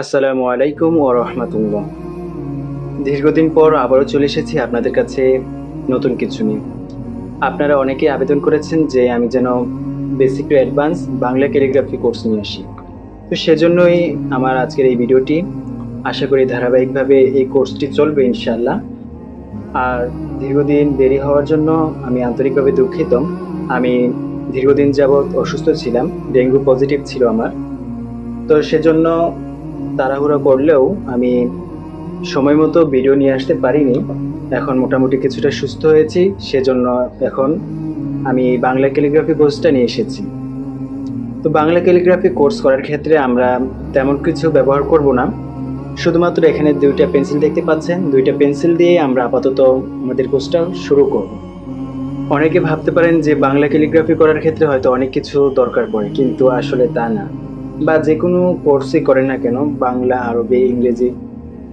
আসসালামু আলাইকুম ও রহমতুল্লাহ। দীর্ঘদিন পর আবারও চলে এসেছি আপনাদের কাছে নতুন কিছু নিয়ে। আপনারা অনেকে আবেদন করেছেন যে আমি যেন basic to advance Bangla calligraphy course নিয়ে আসি। তো সেজন্যই আমার আজকের এই ভিডিওটি, আশা করি ধারাবাহিকভাবে এই কোর্সটি চলবে ইনশাল্লাহ আর দীর্ঘদিন দেরি হওয়ার জন্য আমি আন্তরিকভাবে দুঃখিত। আমি দীর্ঘদিন যাবৎ অসুস্থ ছিলাম, ডেঙ্গু পজিটিভ ছিল আমার। তো সেজন্য তাড়াহুড়ো করলেও আমি সময় মতো ভিডিও নিয়ে আসতে পারিনি। এখন মোটামুটি কিছুটা সুস্থ হয়েছি, সেজন্য এখন আমি বাংলা ক্যালিগ্রাফি কোর্সটা নিয়ে এসেছি। তো বাংলা ক্যালিগ্রাফি কোর্স করার ক্ষেত্রে আমরা তেমন কিছু ব্যবহার করব না। শুধুমাত্র এখানে দুইটা পেন্সিল দেখতে পাচ্ছেন। দুইটা পেন্সিল দিয়ে আমরা আপাতত আমাদের কোর্সটা শুরু করব। অনেকে ভাবতে পারেন যে বাংলা ক্যালিগ্রাফি করার ক্ষেত্রে হয়তো অনেক কিছু দরকার পড়ে, কিন্তু আসলে তা না। বা যে কোনো কোর্সই করেন না কেন, বাংলা, আরবি, ইংরেজি,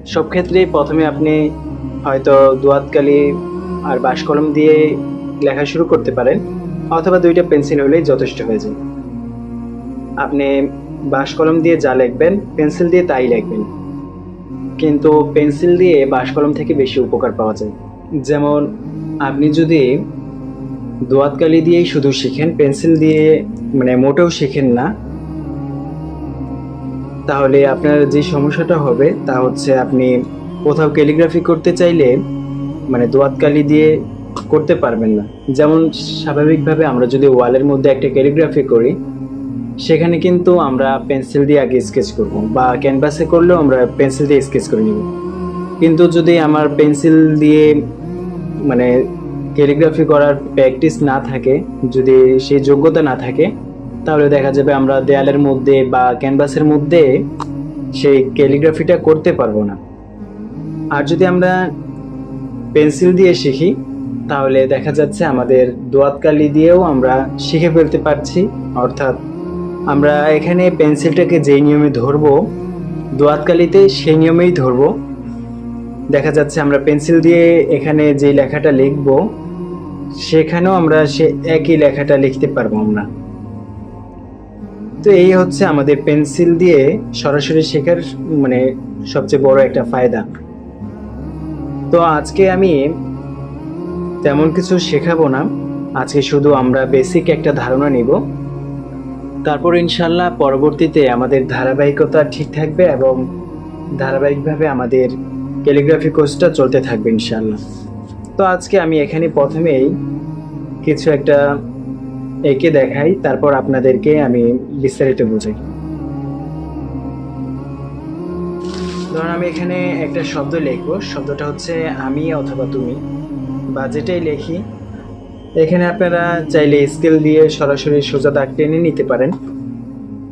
সব ক্ষেত্রেই প্রথমে আপনি হয়তো দোয়াতকালি আর বাঁশকলম দিয়ে লেখা শুরু করতে পারেন, অথবা দুইটা পেন্সিল হলেই যথেষ্ট হয়ে যায়। আপনি বাঁশকলম দিয়ে যা লিখবেন, পেন্সিল দিয়ে তাই লিখবেন। কিন্তু পেন্সিল দিয়ে বাঁশকলম থেকে বেশি উপকার পাওয়া যায়। যেমন, আপনি যদি দোয়াতকালি দিয়েই শুধু শিখেন, পেন্সিল দিয়ে মানে মোটেও শিখেন না তাহলে আপনার যে সমস্যাটা হবে তা হচ্ছে আপনি কোথাও ক্যালিগ্রাফি করতে চাইলে মানে দোয়াতকালি দিয়ে করতে পারবেন না। যেমন স্বাভাবিকভাবে আমরা যদি ওয়ালের মধ্যে একটা ক্যালিগ্রাফি করি, সেখানে কিন্তু আমরা পেন্সিল দিয়ে আগে স্কেচ করব বা ক্যানভাসে করলেও আমরা পেন্সিল দিয়ে স্কেচ করে নিব। কিন্তু যদি আমার পেন্সিল দিয়ে মানে ক্যালিগ্রাফি করার প্র্যাকটিস না থাকে, যদি সেই যোগ্যতা না থাকে তাহলে দেখা যাবে আমরা দেয়ালের মধ্যে বা ক্যানভাসের মধ্যে সেই ক্যালিগ্রাফিটা করতে পারব না। আর যদি আমরা পেন্সিল দিয়ে শিখি, তাহলে দেখা যাচ্ছে আমাদের দোয়াতকালি দিয়েও আমরা শিখে ফেলতে পারছি। অর্থাৎ আমরা এখানে পেন্সিলটাকে যেই নিয়মে ধরবো দোয়াতকালিতে সেই নিয়মেই ধরবো। দেখা যাচ্ছে আমরা পেন্সিল দিয়ে এখানে যে লেখাটা লিখব, সেখানেও আমরা সে একই লেখাটা লিখতে পারব আমরা। তো এই হচ্ছে আমাদের পেন্সিল দিয়ে সরাসরি শেখার মানে সবচেয়ে বড় একটা ফায়দা। তো আজকে আমি তেমন কিছু শেখাবো না। আজকে শুধু আমরা বেসিক একটা ধারণা নিব। তারপর ইনশাল্লাহ পরবর্তীতে আমাদের ধারাবাহিকতা ঠিক থাকবে এবং ধারাবাহিকভাবে আমাদের ক্যালিগ্রাফি কোর্সটা চলতে থাকবে ইনশাল্লাহ। তো আজকে আমি এখানে প্রথমেই কিছু একটা এঁকে দেখাই, তারপর আপনাদেরকে আমি বিস্তারিত বুঝাই। ধরুন আমি এখানে একটা শব্দ লিখব। শব্দটা হচ্ছে আমি অথবা তুমি। বা যেটাই লিখি, এখানে আপনারা চাইলে স্কেল দিয়ে সরাসরি সোজা দাগ টেনে নিতে পারেন।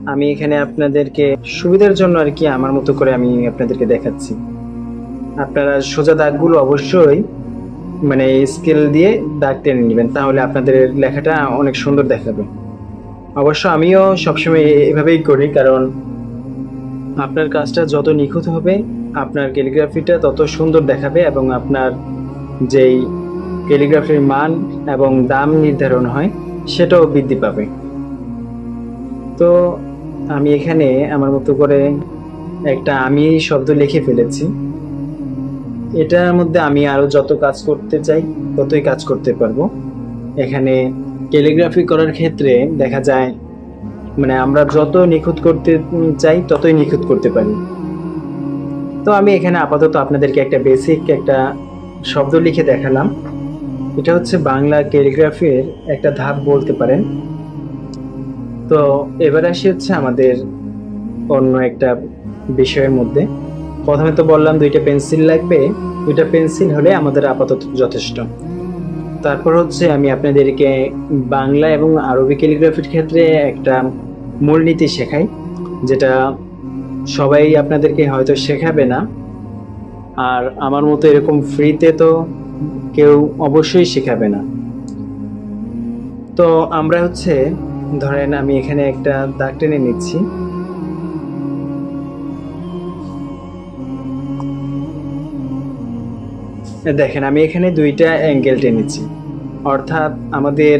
আমি এখানে আপনাদেরকে সুবিধার জন্য আর কি আমার মতো করে আমি আপনাদেরকে দেখাচ্ছি। আপনারা সোজা দাগগুলো অবশ্যই মানে স্কেল দিয়ে দাগ টেনে নেবেন, তাহলে আপনাদের লেখাটা অনেক সুন্দর দেখাবে। অবশ্য আমিও সবসময় এভাবেই করি, কারণ আপনার কাজটা যত নিখুঁত হবে, আপনার ক্যালিগ্রাফিটা তত সুন্দর দেখাবে এবং আপনার যেই ক্যালিগ্রাফির মান এবং দাম নির্ধারণ হয়, সেটাও বৃদ্ধি পাবে। তো আমি এখানে আমার মতো করে একটা আমি শব্দ লিখে ফেলেছি। এটার মধ্যে আমি আরও যত কাজ করতে চাই, ততই কাজ করতে পারব। এখানে ক্যালিগ্রাফি করার ক্ষেত্রে দেখা যায় মানে আমরা যত নিখুঁত করতে চাই, ততই নিখুঁত করতে পারি। তো আমি এখানে আপাতত আপনাদেরকে একটা বেসিক একটা শব্দ লিখে দেখালাম। এটা হচ্ছে বাংলা ক্যালিগ্রাফির একটা ধাপ বলতে পারেন। তো এবার আসি হচ্ছে আমাদের অন্য একটা বিষয়ের মধ্যে। প্রথমে তো বললাম দুইটা পেন্সিল লাগবে। দুইটা পেন্সিল হলে আমাদের আপাতত যথেষ্ট। তারপর হচ্ছে আমি আপনাদেরকে বাংলা এবং আরবি ক্যালিগ্রাফির ক্ষেত্রে একটা মূলনীতি শেখাই, যেটা সবাই আপনাদেরকে হয়তো শেখাবে না। আর আমার মতো এরকম ফ্রিতে তো কেউ অবশ্যই শেখাবে না। তো আমরা হচ্ছে, ধরেন আমি এখানে একটা দাগ টেনে নিচ্ছি। দেখেন, আমি এখানে দুইটা অ্যাঙ্গেল টেনেছি অর্থাৎ আমাদের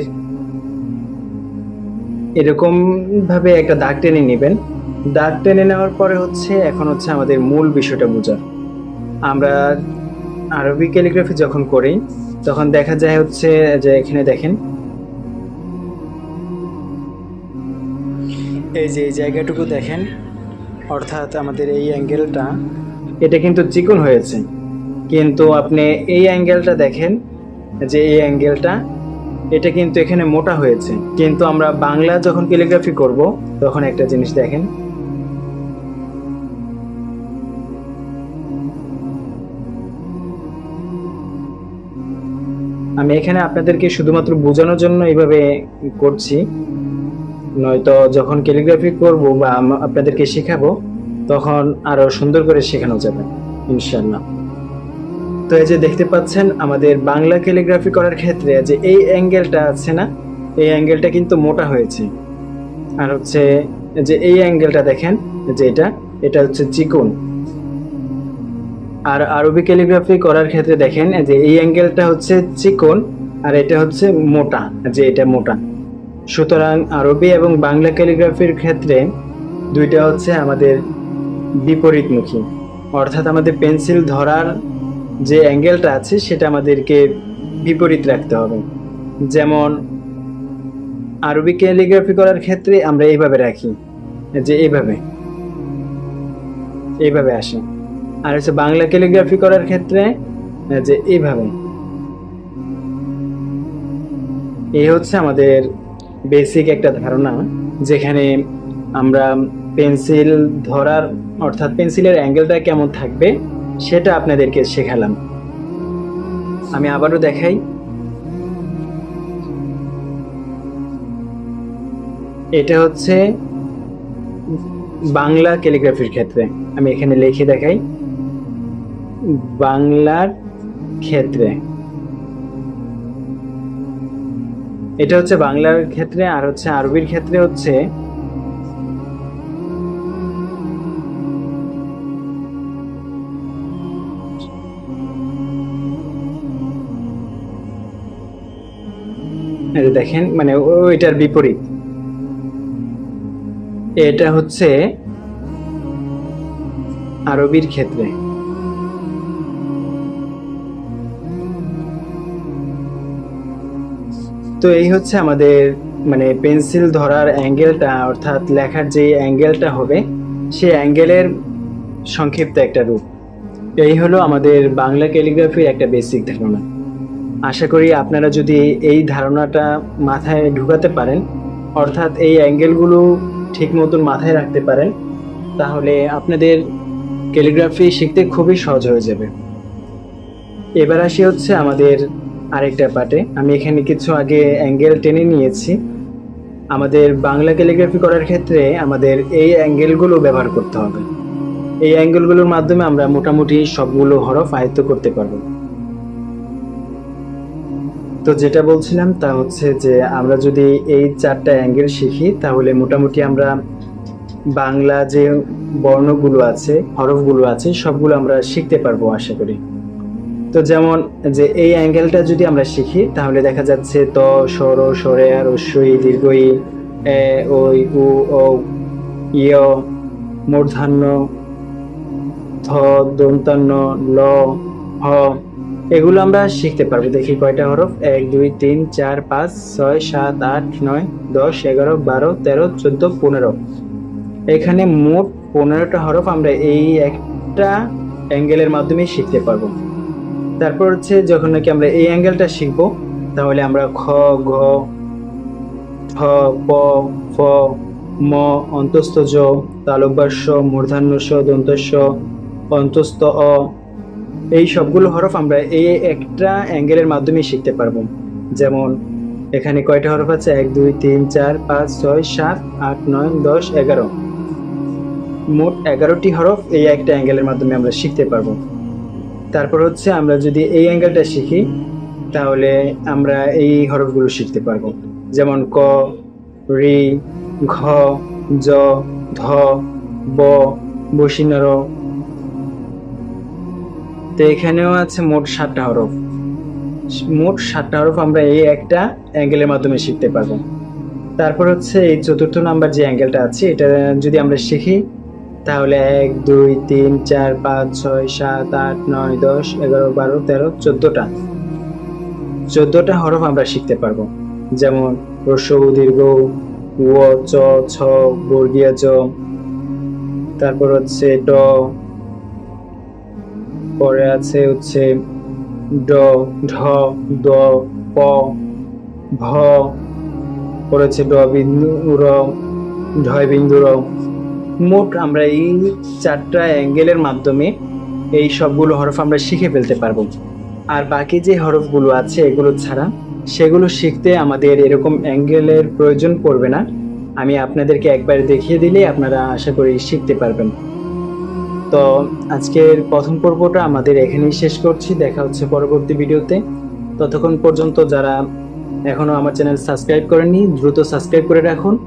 এরকম ভাবে একটা দাগ টেনে নেবেন। দাগ টেনে নেওয়ার পরে হচ্ছে, এখন হচ্ছে আমাদের মূল বিষয়টা বোঝা। আমরা আরবি ক্যালিগ্রাফি যখন করি, তখন দেখা যায় হচ্ছে যে এখানে দেখেন, এই যে এই জায়গাটুকু দেখেন, অর্থাৎ আমাদের এই অ্যাঙ্গেলটা এটা কিন্তু চিকন হয়েছে। কিন্তু আপনি এই অ্যাঙ্গেলটা দেখেন, যে এই অ্যাঙ্গেলটা, এটা কিন্তু এখানে মোটা হয়েছে। কিন্তু আমরা বাংলা যখন ক্যালিগ্রাফি করব, তখন একটা জিনিস দেখেন। আমি এখানে আপনাদেরকে শুধুমাত্র বোঝানোর জন্য এইভাবে করছি। নয়তো যখন ক্যালিগ্রাফি করব বা আপনাদেরকে শেখাবো, তখন আরও সুন্দর করে শেখানো যাবে ইনশাল্লাহ তো এই যে দেখতে পাচ্ছেন, আমাদের বাংলা ক্যালিগ্রাফি করার ক্ষেত্রে যে এই অ্যাঙ্গেলটা আছে না, এই অ্যাঙ্গেলটা কিন্তু মোটা হয়েছে। আর হচ্ছে যে এই অ্যাঙ্গেলটা দেখেন, যে এটা এটা হচ্ছে চিকন। আর আরবি ক্যালিগ্রাফি করার ক্ষেত্রে দেখেন, যে এই অ্যাঙ্গেলটা হচ্ছে চিকন আর এটা হচ্ছে মোটা, যে এটা মোটা। সুতরাং আরবি এবং বাংলা ক্যালিগ্রাফির ক্ষেত্রে দুইটা হচ্ছে আমাদের বিপরীতমুখী। অর্থাৎ আমাদের পেন্সিল ধরার যে অ্যাঙ্গেলটা আছে, সেটা আমাদেরকে বিপরীত রাখতে হবে। যেমন আরবি ক্যালিগ্রাফি করার ক্ষেত্রে আমরা এইভাবে রাখি, যে এইভাবে এইভাবে আসে। আর হচ্ছে বাংলা ক্যালিগ্রাফি করার ক্ষেত্রে, যে এইভাবে। এই হচ্ছে আমাদের বেসিক একটা ধারণা, যেখানে আমরা পেন্সিল ধরার, অর্থাৎ পেন্সিলের অ্যাঙ্গেলটা কেমন থাকবে সেটা আপনাদেরকে শেখালাম। আমি আবারও দেখাই। এটা হচ্ছে বাংলা ক্যালিগ্রাফির ক্ষেত্রে। আমি এখানে লিখে দেখাই। বাংলার ক্ষেত্রে। এটা হচ্ছে বাংলার ক্ষেত্রে আর হচ্ছে আরবির ক্ষেত্রে হচ্ছে যে দেখেন মানে ওইটার বিপরীত। এটা হচ্ছে আরবির ক্ষেত্রে। তো এই হচ্ছে আমাদের মানে পেন্সিল ধরার অ্যাঙ্গেলটা, অর্থাৎ লেখার যে অ্যাঙ্গেলটা হবে, সেই অ্যাঙ্গেলের সংক্ষিপ্ত একটা রূপ। এই হলো আমাদের বাংলা ক্যালিগ্রাফির একটা বেসিক ধারণা। আশা করি আপনারা যদি এই ধারণাটা মাথায় ঢুকাতে পারেন, অর্থাৎ এই অ্যাঙ্গেলগুলো ঠিক মতন মাথায় রাখতে পারেন, তাহলে আপনাদের ক্যালিগ্রাফি শিখতে খুবই সহজ হয়ে যাবে। এবার আসি হচ্ছে আমাদের আরেকটা পার্টে। আমি এখানে কিছু আগে অ্যাঙ্গেল টেনে নিয়েছি। আমাদের বাংলা ক্যালিগ্রাফি করার ক্ষেত্রে আমাদের এই অ্যাঙ্গেলগুলো ব্যবহার করতে হবে। এই অ্যাঙ্গেলগুলোর মাধ্যমে আমরা মোটামুটি সবগুলো হরফ আয়ত্ত করতে পারব। তো যেটা বলছিলাম তা হচ্ছে যে আমরা যদি এই চারটা অ্যাঙ্গেল শিখি, তাহলে মোটামুটি আমরা বাংলা যে বর্ণগুলো আছে, হরফগুলো আছে, সবগুলো আমরা শিখতে পারব আশা করি। তো যেমন যে এই অ্যাঙ্গেলটা যদি আমরা শিখি, তাহলে দেখা যাচ্ছে ত সর সরে আর রস্যই দীর্ঘই এ ওই উ ও ইয় মূর্ধান্য থ দন্তান্ন, ল, হ এগুলো আমরা শিখতে পারব। দেখি কয়টা হরফ? এক, দুই, তিন, চার, পাঁচ, ছয়, সাত, আট, নয়, দশ, এগারো, বারো, তেরো, চোদ্দ, পনেরো। এখানে মোট পনেরোটা হরফ আমরা এই একটা অ্যাঙ্গেলের মাধ্যমে শিখতে পারব। তারপর হচ্ছে যখন নাকি আমরা এই অ্যাঙ্গেলটা শিখব, তাহলে আমরা খ, ঘ, ঠ, প, ফ, ম, অন্তস্থ জ তালব্যাস্য মূর্ধান্য স দন্তস্য অন্তস্থ অ এই সবগুলো হরফ আমরা এই একটা অ্যাঙ্গেলের মাধ্যমে শিখতে পারব। যেমন, এখানে কয়টা হরফ আছে? এক, দুই, তিন, চার, পাঁচ, ছয়, সাত, আট, নয়, দশ, এগারো। মোট এগারোটি হরফ এই একটা অ্যাঙ্গেলের মাধ্যমে আমরা শিখতে পারব। তারপর হচ্ছে আমরা যদি এই অ্যাঙ্গেলটা শিখি, তাহলে আমরা এই হরফগুলো শিখতে পারব। যেমন, ক, রি, ঘ, জ, ধ, ব, বসিনর তো এখানেও আছে মোট সাতটা হরফ। মোট সাতটা হরফ আমরা এই একটা অ্যাঙ্গেলের মাধ্যমে শিখতে পারব। তারপর হচ্ছে এই চতুর্থ নাম্বার যে অ্যাঙ্গেলটা আছে, এটা যদি আমরা শিখি, তাহলে এক, দুই, তিন, চার, পাঁচ, ছয়, সাত, আট, নয়, দশ, এগারো, বারো, তেরো, চোদ্দোটা। চোদ্দোটা হরফ আমরা শিখতে পারব। যেমন রস্য দীর্ঘ, ও, চ, ছ, বর্গীয় জ। তারপর হচ্ছে ড পরে আছে হচ্ছে ড, ঢ, দ, প, ভ, পরে হচ্ছে ড বিন্দু র ঢয় বিন্দু র। মোট আমরা এই চারটা অ্যাঙ্গেলের মাধ্যমে এই সবগুলো হরফ আমরা শিখে ফেলতে পারব। আর বাকি যে হরফগুলো আছে এগুলো ছাড়া, সেগুলো শিখতে আমাদের এরকম অ্যাঙ্গেলের প্রয়োজন পড়বে না। আমি আপনাদেরকে একবার দেখিয়ে দিলেই আপনারা আশা করি শিখতে পারবেন। তো আজকের প্রথম পর্বটা আমাদের এখানেই শেষ করছি। দেখা হচ্ছে পরবর্তী ভিডিওতে। ততক্ষণ পর্যন্ত যারা এখনও আমার চ্যানেল সাবস্ক্রাইব করেননি, দ্রুত সাবস্ক্রাইব করে রাখুন।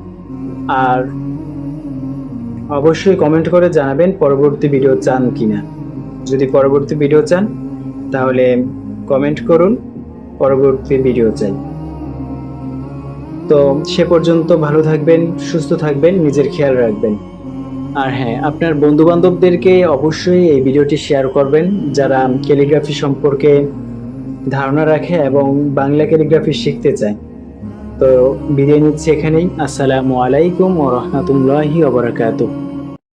আর অবশ্যই কমেন্ট করে জানাবেন পরবর্তী ভিডিও চান কিনা। যদি পরবর্তী ভিডিও চান, তাহলে কমেন্ট করুন। পরবর্তী ভিডিও চাই। তো সে পর্যন্ত ভালো থাকবেন, সুস্থ থাকবেন, নিজের খেয়াল রাখবেন। আর হ্যাঁ আপনার বন্ধু বান্ধবদেরকে অবশ্যই এই ভিডিওটি শেয়ার করবেন, যারা ক্যালিগ্রাফি সম্পর্কে ধারণা রাখে এবং বাংলা ক্যালিগ্রাফি শিখতে চায়। তো বিদায় নিচ্ছি এখানেই। আসসালামু আলাইকুম ও রহমতুল্লাহি